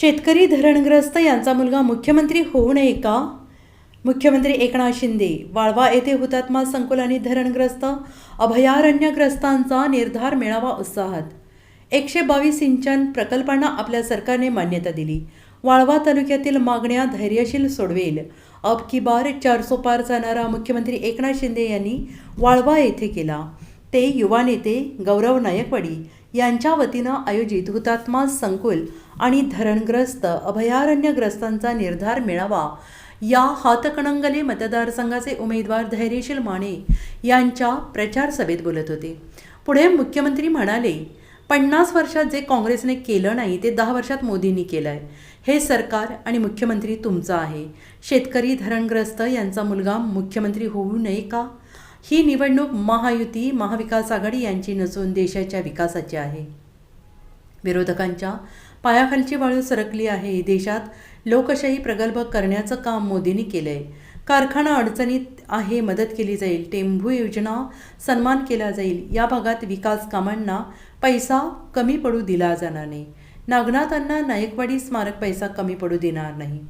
शेतकरी धरणग्रस्त यांचा मुलगा मुख्यमंत्री होऊ नये का? मुख्यमंत्री एकनाथ शिंदे वाळवा येथे हुतात्मा संकुल आणि धरणग्रस्त अभयारण्यग्रस्तांचा निर्धार मिळावा उत्साहात. एकशे बावीस सिंचन प्रकल्पांना आपल्या सरकारने मान्यता दिली. वाळवा तालुक्यातील मागण्या धैर्यशील सोडवेल. अब की बार चारसो पार जाणारा मुख्यमंत्री एकनाथ शिंदे यांनी वाळवा येथे केला. ते युवा नेते गौरव नायकवाडी यांच्या वतीनं आयोजित हुतात्मा संकुल आणि धरणग्रस्त अभयारण्यग्रस्तांचा निर्धार मिळावा या हातकणंगले मतदारसंघाचे उमेदवार धैर्यशील माने यांच्या प्रचार सभेत बोलत होते. पुढे मुख्यमंत्री म्हणाले पन्नास वर्षात जे काँग्रेसने केलं नाही ते दहा वर्षात मोदींनी केलं आहे हे सरकार आणि मुख्यमंत्री तुमचं आहे. शेतकरी धरणग्रस्त यांचा मुलगा मुख्यमंत्री होऊ नये का? ही निवडणूक महायुती महाविकास आघाडी यांची नसून देशाच्या विकासाची आहे. विरोधकांच्या पायाखालची वाळू सरकली आहे. देशात लोकशाही प्रगल्भ करण्याचं काम मोदींनी केलं आहे कारखाना अडचणीत आहे मदत केली जाईल. टेंभू योजना सन्मान केला जाईल. या भागात विकास कामांना पैसा कमी पडू दिला जाणार नाही. नागनाथांना नायकवाडी स्मारक पैसा कमी पडू देणार नाही.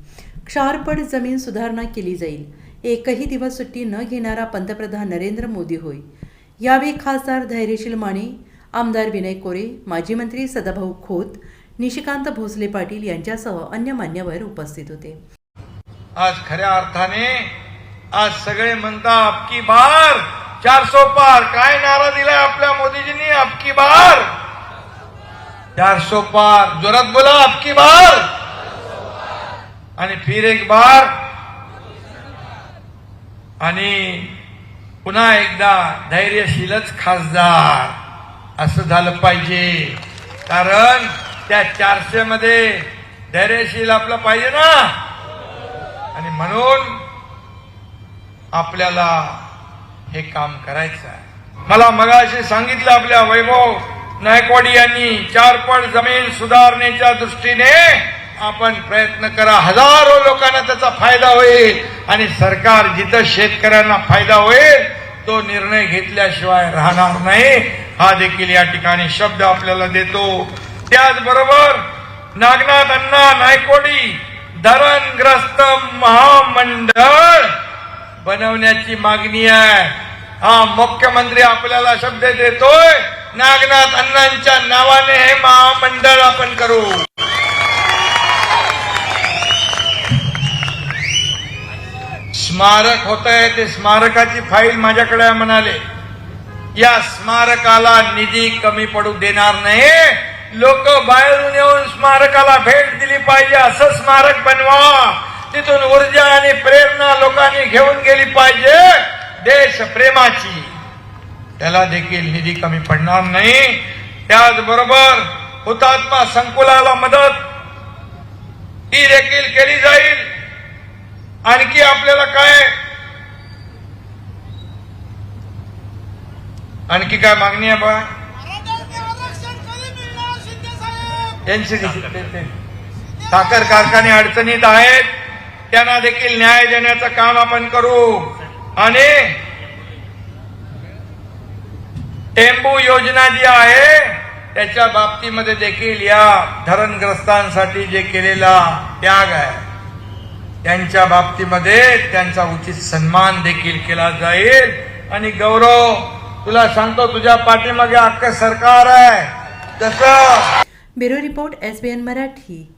क्षारपड जमीन सुधारणा केली जाईल. एकही दिवस सुट्टी न घेणारा पंतप्रधान नरेंद्र मोदी होय. यावेळी खासदार धैर्यशील माने आमदार विनय कोरे माजी मंत्री सदाभाऊ खोत निशिकांत भोसले पाटील यांच्यासह अन्य मान्यवर उपस्थित होते. आज खऱ्या अर्थाने आज सगळे म्हणता अबकी बार चारसो पार. काय नारा दिलाय आपल्या मोदीजींनी? अबकी बार. चारसो पार. जोरात बोला अबकी बार. आणि फिर एक बार आणि पुन्हा एकदा धैर्यशीलच खासदार असं झालं पाहिजे. कारण त्या चारशे मध्ये धैर्यशील आपलं पाहिजे ना? आणि म्हणून आपल्याला हे काम करायचं आहे. मला मगाशी सांगितलं आपल्या वैभव नायकवाडी यांनी चार पट जमीन सुधारण्याच्या दृष्टीने आपण प्रयत्न करा हजारो लोकांना त्याचा फायदा होईल आणि सरकार जिथं शेतकऱ्यांना फायदा होईल तो निर्णय घेतल्याशिवाय राहणार नाही. हा देखील या ठिकाणी शब्द आपल्याला देतो. त्याचबरोबर नागनाथ अण्णा नायकोडी धरणग्रस्त महामंडळ बनवण्याची मागणी आहे. हा मुख्यमंत्री आपल्याला शब्द देतोय. नागनाथ अण्णांच्या नावाने हे महामंडळ आपण करू. स्मारक होत आहे ते स्मारकाची फाईल माझ्याकडे म्हणाले या स्मारकाला निधी कमी पडू देणार नाही. लोक बाहेरून येऊन स्मारकाला भेट दिली पाहिजे असं स्मारक बनवा. तिथून ऊर्जा आणि प्रेरणा लोकांनी घेऊन गेली पाहिजे देश प्रेमाची. त्याला देखील निधी कमी पडणार नाही. त्याचबरोबर हुतात्मा संकुलाला मदत ही देखील केली जाईल. काय आणखी काय मागणी आहे बा? साखर कारखाने अडचणीत आहेत. त्यांना देखील न्याय देण्याचं काम आपण करू. आणि टेंबू योजना जी आहे त्याच्या बाबतीमध्ये देखील या धरणग्रस्तांसाठी जे केलेला त्याग आहे. त्यांच्या बाबतीमध्ये त्यांचा उचित सन्मान देखील केला जाईल. आणि गौरव तुला सांगतो तुझ्या पाठीमागे अख्खं सरकार आहे. तसं bureau report S B N Marathi.